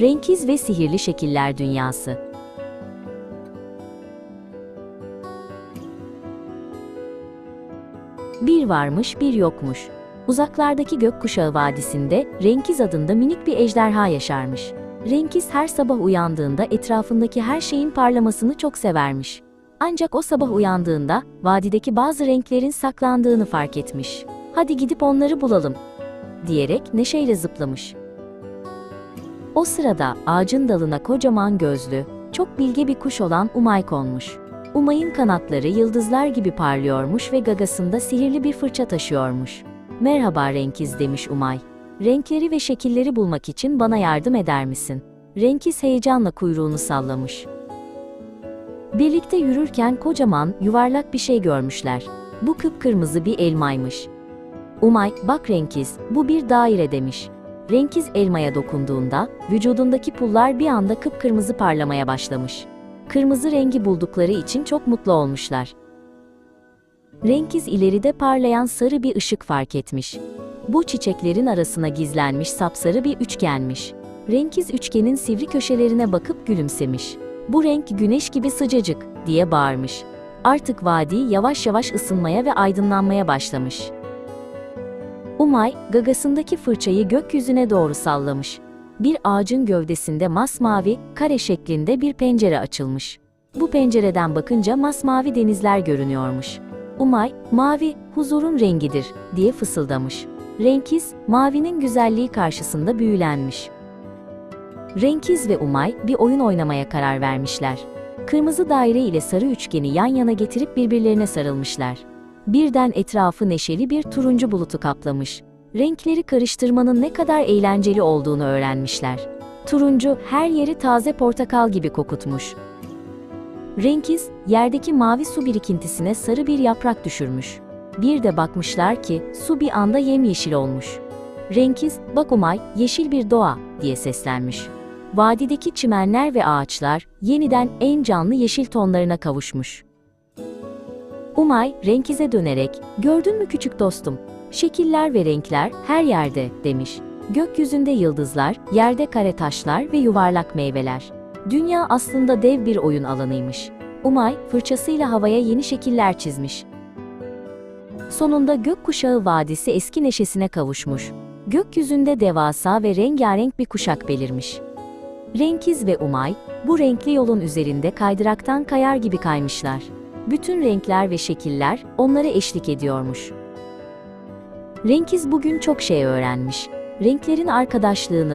Renkiz ve Sihirli Şekiller Dünyası Bir varmış bir yokmuş. Uzaklardaki gökkuşağı vadisinde Renkiz adında minik bir ejderha yaşarmış. Renkiz her sabah uyandığında etrafındaki her şeyin parlamasını çok severmiş. Ancak o sabah uyandığında vadideki bazı renklerin saklandığını fark etmiş. Hadi gidip onları bulalım diyerek neşeyle zıplamış. O sırada ağacın dalına kocaman gözlü, çok bilge bir kuş olan Umay konmuş. Umay'ın kanatları yıldızlar gibi parlıyormuş ve gagasında sihirli bir fırça taşıyormuş. Merhaba Renkiz demiş Umay. Renkleri ve şekilleri bulmak için bana yardım eder misin? Renkiz heyecanla kuyruğunu sallamış. Birlikte yürürken kocaman, yuvarlak bir şey görmüşler. Bu kıpkırmızı bir elmaymış. Umay, bak Renkiz, bu bir daire demiş. Renkiz elmaya dokunduğunda, vücudundaki pullar bir anda kıpkırmızı parlamaya başlamış. Kırmızı rengi buldukları için çok mutlu olmuşlar. Renkiz ileride parlayan sarı bir ışık fark etmiş. Bu çiçeklerin arasına gizlenmiş sapsarı bir üçgenmiş. Renkiz üçgenin sivri köşelerine bakıp gülümsemiş. Bu renk güneş gibi sıcacık diye bağırmış. Artık vadi yavaş yavaş ısınmaya ve aydınlanmaya başlamış. Umay, gagasındaki fırçayı gökyüzüne doğru sallamış. Bir ağacın gövdesinde masmavi, kare şeklinde bir pencere açılmış. Bu pencereden bakınca masmavi denizler görünüyormuş. Umay, mavi, huzurun rengidir, diye fısıldamış. Renkiz, mavinin güzelliği karşısında büyülenmiş. Renkiz ve Umay bir oyun oynamaya karar vermişler. Kırmızı daire ile sarı üçgeni yan yana getirip birbirlerine sarılmışlar. Birden etrafı neşeli bir turuncu bulutu kaplamış. Renkleri karıştırmanın ne kadar eğlenceli olduğunu öğrenmişler. Turuncu her yeri taze portakal gibi kokutmuş. Renkiz, yerdeki mavi su birikintisine sarı bir yaprak düşürmüş. Bir de bakmışlar ki su bir anda yemyeşil olmuş. Renkiz, bak Umay, yeşil bir doğa diye seslenmiş. Vadideki çimenler ve ağaçlar yeniden en canlı yeşil tonlarına kavuşmuş. Umay, Renkiz'e dönerek, gördün mü küçük dostum? Şekiller ve renkler her yerde, demiş. Gökyüzünde yıldızlar, yerde kare taşlar ve yuvarlak meyveler. Dünya aslında dev bir oyun alanıymış. Umay, fırçasıyla havaya yeni şekiller çizmiş. Sonunda gökkuşağı vadisi eski neşesine kavuşmuş. Gökyüzünde devasa ve rengarenk bir kuşak belirmiş. Renkiz ve Umay, bu renkli yolun üzerinde kaydıraktan kayar gibi kaymışlar. Bütün renkler ve şekiller onlara eşlik ediyormuş. Renkiz bugün çok şey öğrenmiş. Renklerin arkadaşlığını,